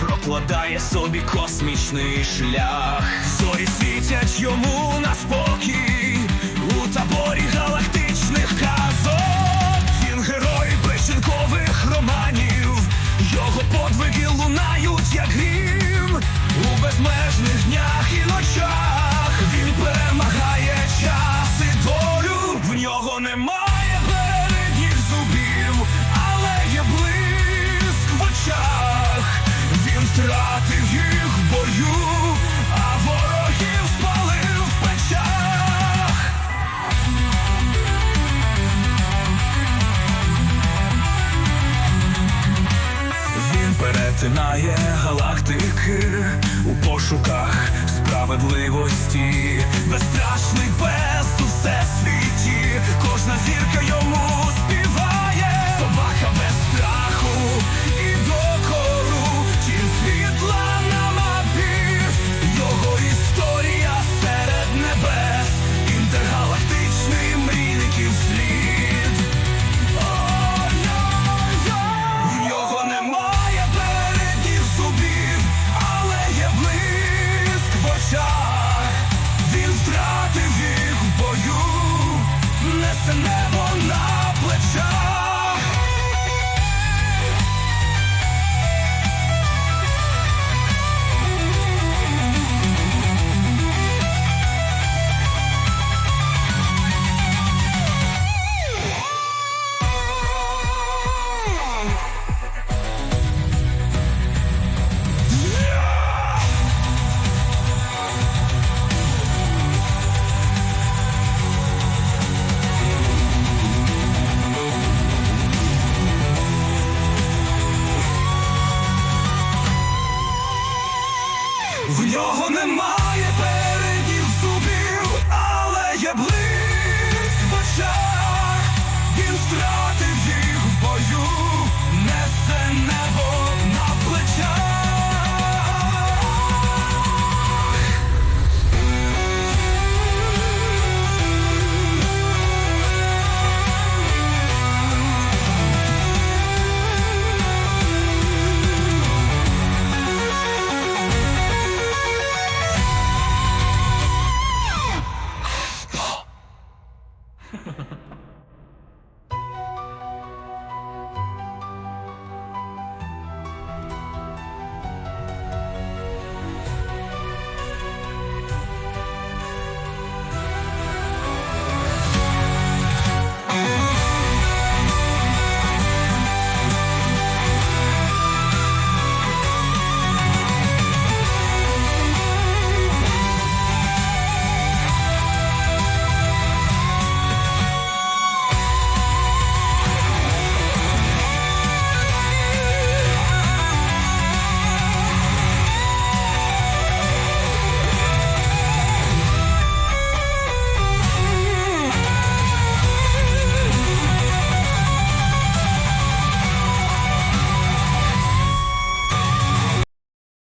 прокладає собі космічний шлях. Зорі світять йому на спокій у таборі галактичних казок. Він герой печінкових романів, його подвиги лунають, як грім у безмежних днях і ночах. Він перемагає час і долю, в нього немає втратив їх бою, а ворогів спалив в печах. Він перетинає галактики у пошуках справедливості, безстрашний пес у всесвіті, never В нього немає